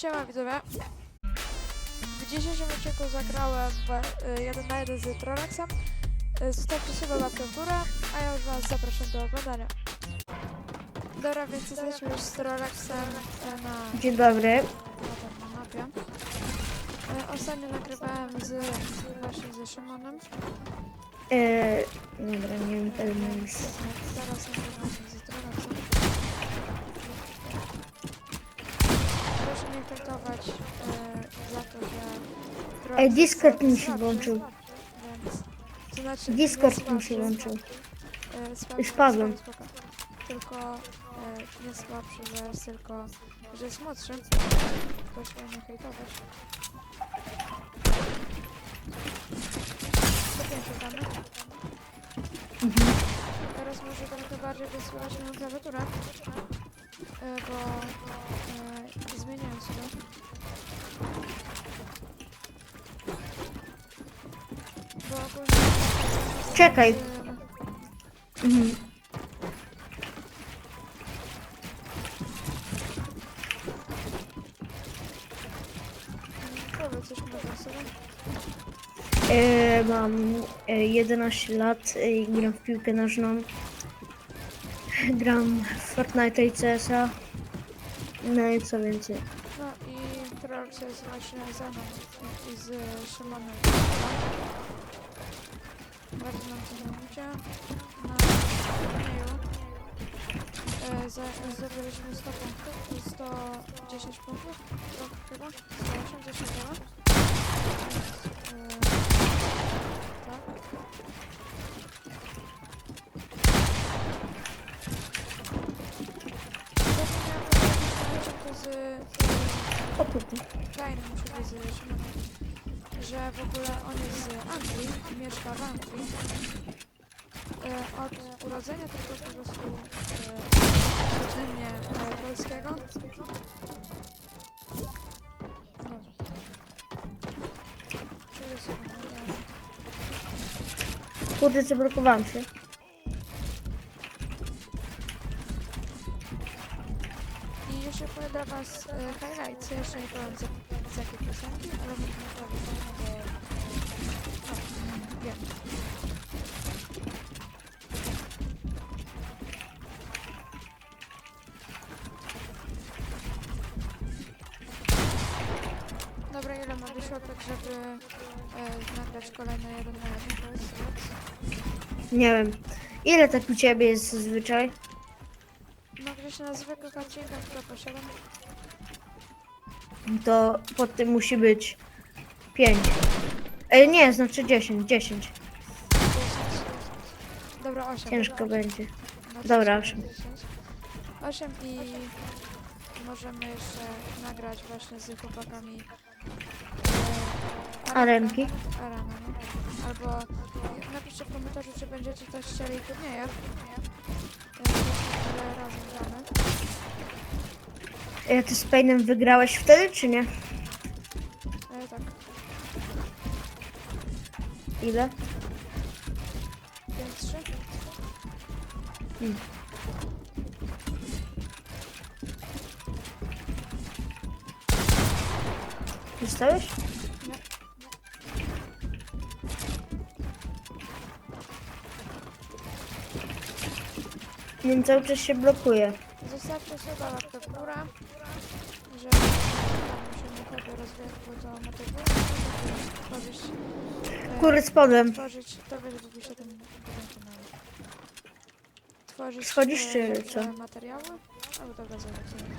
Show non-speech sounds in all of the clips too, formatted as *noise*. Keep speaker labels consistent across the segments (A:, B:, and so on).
A: Siema widzowie. W dzisiejszym odcinku zagrałem w 1 na 1 z Troraxem. Y, Zostawcie sobie łapkę w górę, a ja już was zapraszam do oglądania. Dobra, więc jesteśmy już z Troraxem e, na,
B: Dzień dobry.
A: na, mapie. E, Ostatnio nagrywałem z, właśnie ze Szymonem.
B: E, dobra, nie wiem, ten jest.
A: Teraz nagrywam z Troraxem. Hejtować e, za to, że...
B: Ej, Discord mi się włączył.
A: To znaczy,
B: Discord mi się włączył.
A: e,
B: Już padłem.
A: Tylko e, nie słabszy, że jest tylko, że jest młodszy. Proszę nie hejtować. Stopień szukamy.
B: Mhm.
A: Teraz może trochę bardziej wysłuchać moją klawiaturę, bo e, zmieniałem sobie. Bo ogólnie...
B: Czekaj. Mhm.
A: Powiedz coś może sobie.
B: E, mam e, 11 lat e, i gram w piłkę nożną. *laughs* Gram w Fortnite i CSa. No i co więcej.
A: No i Trollx jest właśnie ze mną i z Szymonem. Bardzo nam to zajmuje. Na turnieju e, za, zdobyliśmy 100 punktów, 110 punktów, to chyba, 180 chyba. Więc, e, Fajne muszę powiedzieć, że w ogóle on jest z Anglii, mieszka w Anglii. E, od urodzenia tylko po prostu e, rodzenie e, polskiego.
B: Kurde, zablokowałem się.
A: Was e, highlights, jeszcze nie powiem z, z jakiej piosenki, ale może nie powiem, bo... No. Dobra, ile ma wyświetlać, żeby e, nagrać kolejny jeden na jeden?
B: Nie wiem. Ile tak u ciebie jest zazwyczaj?
A: No gdzieś na zwykłych odcinkach to po 7.
B: To pod tym musi być 5. E, nie, znaczy 10, 10.
A: 10. Dobra, 8.
B: Ciężko będzie. Dobra,
A: 10,
B: osiem.
A: 10. 8 i możemy jeszcze nagrać właśnie z chłopakami e,
B: Arenki.
A: Arena, no. Albo napiszcie w komentarzu, czy będziecie też chcieli turnieje. E, ile razem gramy.
B: E, ty z Painem wygrałeś wtedy, czy nie?
A: E, tak,
B: Ile?
A: 5-3.
B: Hmm. Dostałeś?
A: Nie.
B: Nie, cały czas się blokuje.
A: Zostawcie sobie łapkę w górę, że tam się nie motywuje, żeby tworzyć,
B: Kurde, spadłem.
A: tworzyć, to wiesz, się kanał. Tworzyć
B: Schodzisz,
A: e,
B: czy co?
A: materiały, albo dobra, zobaczymy.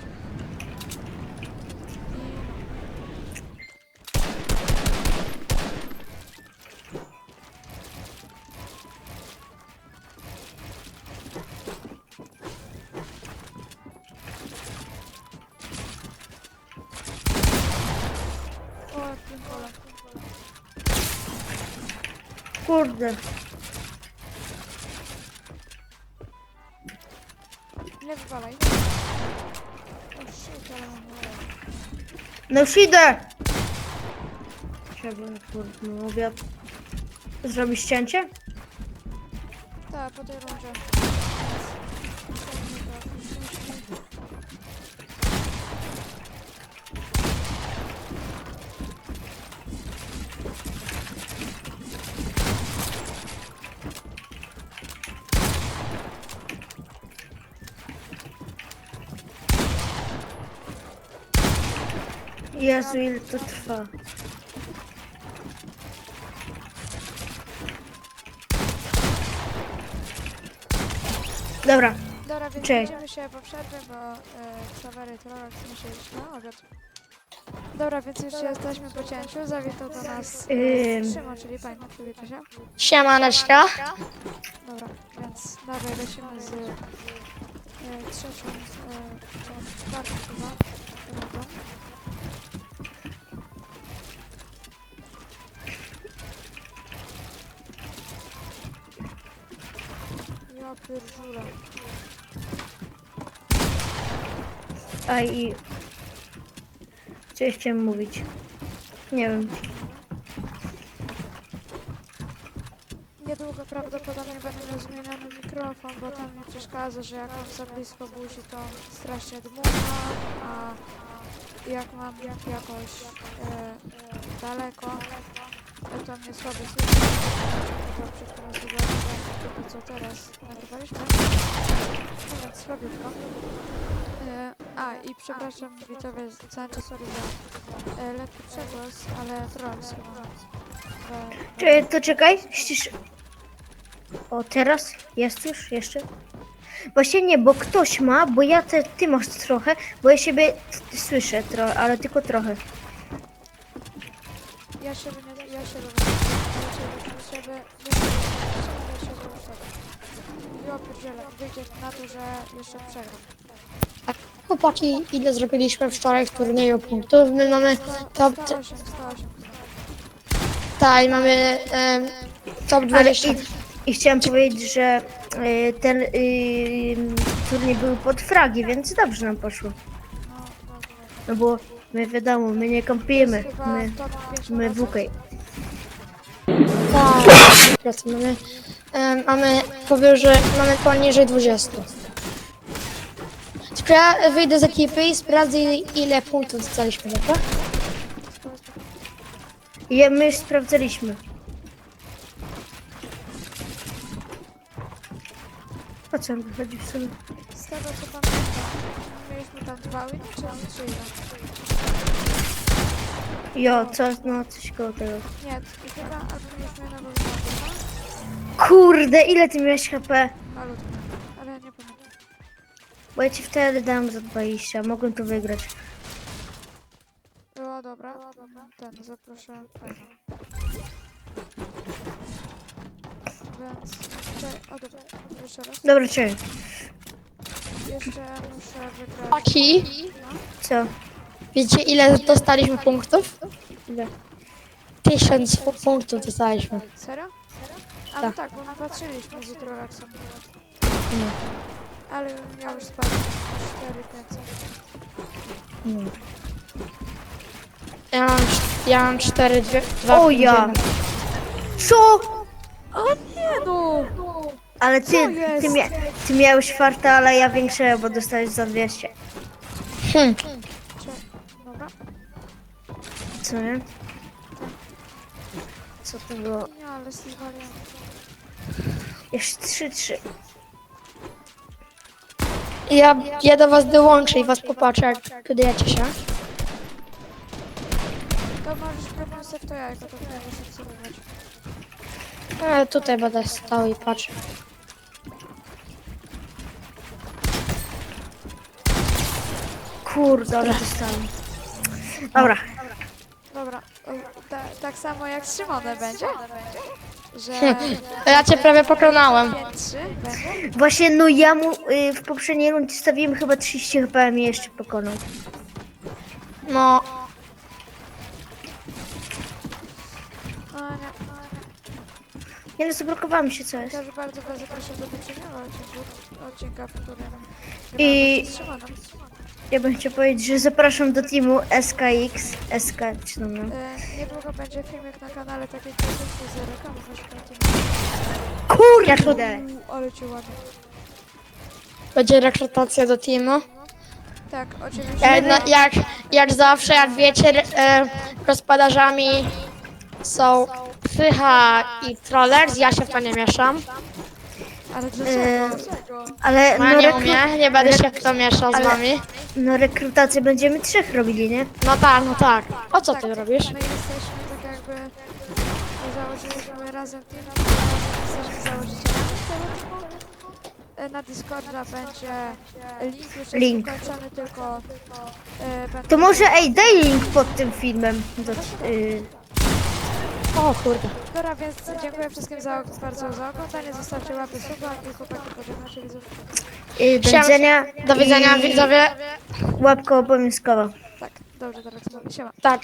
B: Kurde.
A: Nie wywalaj. O shit, ale mam wolę.
B: No już idę! Trzeba, kurde, no obiad. Zrobić cięcie?
A: Tak, po tej rundzie.
B: Jezu, ile to trwa. Dobra,
A: Dobra, więc
B: Cześć.
A: widzimy się po przerwie, bo e, Xavery Trollak musi iść na obiad. Dobra, więc już jesteśmy po cięciu. Zawitał do nas e,
B: Ym.
A: Szymon, czyli pani, przywita się.
C: Siemaneczka.
A: Dobra, więc dalej lecimy z e, trzecią, e, czy czwartą chyba. rundą. Ja pierdziule.
B: a i... Co ja chciałem mówić? Nie wiem.
A: Niedługo prawdopodobnie będę zmieniony mikrofon, bo tam mi przeszkadza, że jak mam za blisko buzi, to strasznie dmucha, a jak mam jak jakoś e, daleko, to mnie słabo słyszę. Którą zobaczyłem, to co teraz nagrywaliśmy. Więc słabiutko. E, a i przepraszam widzowie z całym sorry za e, lekki przegłos, ale trolls chyba.
B: To czekaj, ścisz... O, teraz? Jest już? Jeszcze? Właśnie nie, bo ktoś ma, bo ja te, ty masz trochę, bo ja siebie słyszę trochę, ale tylko trochę.
A: Ja siebie nie, ja siebie nie, ja nie siebie, ja siebie już tak. Ja pierdzielę, wyjdzie na to, że jeszcze przegram.
C: Chłopaki, ile zrobiliśmy wczoraj w turnieju punktów? My mamy top,
A: 108, 108.
C: tak, mamy em, top
B: Ale
C: 20.
B: i, i chciałem powiedzieć, że y, ten y, turniej był pod fragi, więc dobrze nam poszło.
A: No, dobrze.
B: No bo my wiadomo, my nie
A: chyba
B: my,
A: top 5
B: my w UK.
C: Tak, mamy, em, mamy powyżej, mamy poniżej 20. Tylko ja wyjdę z ekipy i sprawdzę ile, punktów dostaliśmy, dobra?
B: I my sprawdzaliśmy. O co on wychodzi w sumie?
A: Z tego co pamiętam, mieliśmy tam dwa winy, czy trzy ile?
B: Jo, co, no coś koło tego.
A: Nie, i chyba albo mieliśmy jednego wina,
B: Kurde, ile ty miałeś HP?
A: malutko, ale nie pamiętam.
B: Bo ja ci wtedy dałem za 20, mogłem to wygrać.
A: Było dobra, ten, zaproszę pana. Więc, czekaj, o dobra, jeszcze raz.
B: Dobra, czekaj.
A: Jeszcze muszę wygrać.
C: Chłopaki,
B: Co?
C: Wiecie ile dostaliśmy punktów?
B: Ile?
C: Tysiąc pu- punktów dostaliśmy.
A: Serio? A no
C: Tak.
A: tak, bo my patrzyliśmy z Troraxem.
B: No.
A: Ale ja już spadłem 4 500.
B: No.
C: Ja mam, cz- ja mam 4, 2,
B: O ja! Co?
A: O nie no!
B: Ale
A: Co
B: ty,
A: jest?
B: ty, mia ty miałeś farta, ale ja większe, bo dostałeś za 200.
C: Hmm.
B: Co nie? Co to było?
A: Nie, ale zwaliłem.
B: Jeszcze 3-3.
C: Ja, ja do was dołączę i was popatrzę, jak podjecie się.
A: To możesz próbować w to jajko, to będziesz obserwować.
C: E, tutaj będę stał i patrzę.
B: Kurde, ale dostałem. Dobra.
A: Dobra, ta, tak samo jak z Szymonem będzie? Że
C: Ja cię prawie pokonałem.
A: 5-3 będzie?
B: Właśnie, no ja mu y, w poprzedniej rundzie stawiłem chyba 30 chyba mnie jeszcze pokonał.
C: No,
A: O nie, o nie.
B: Nie no, zablokowałem się, co jest.
A: Też bardzo was zapraszam do poprzedniego odcinku, odcinka, w którym
B: I-
A: gramy z Szymonem.
B: Ja bym chciał powiedzieć, że zapraszam do teamu SKX, SK, czy tam no.
A: E, niedługo będzie filmik na kanale takiej produkcji z reklamą tym.
B: Kurde!
A: Ale cię ładnie.
C: będzie rekrutacja do teamu.
A: Tak, oczywiście.
C: E, no, jak, jak zawsze, jak wiecie, e, gospodarzami są Psycha i Trollers, ja się w to nie mieszam.
A: Ale dlaczego?
B: E,
A: dlaczego?
B: Ale
C: Ja
B: no,
C: nie
B: rekru-
C: umiem, nie będę się w to mieszał z
B: ale-
C: wami.
B: No rekrutację będziemy trzech robili, nie?
C: No tak, no tak. O co
A: tak,
C: ty robisz?
A: My jesteśmy tak jakby... Założyliśmy razem team, jesteśmy założycielami tego teamu. E, Na Discorda będzie link, już
B: Link.
A: jest ukończony, tylko... e, będą-
B: To może ej, daj link pod tym filmem. Do, y,
C: O kurde.
A: Dobra, więc dziękuję wszystkim za, bardzo za oglądanie. Zostawcie łapy suba i chłopaki naszych widzów.
B: y, do widzenia.
C: Do widzenia
B: i
C: widzowie.
B: Łapka obowiązkowa.
A: Tak, dobrze, teraz mówię. Siema.
C: Tak.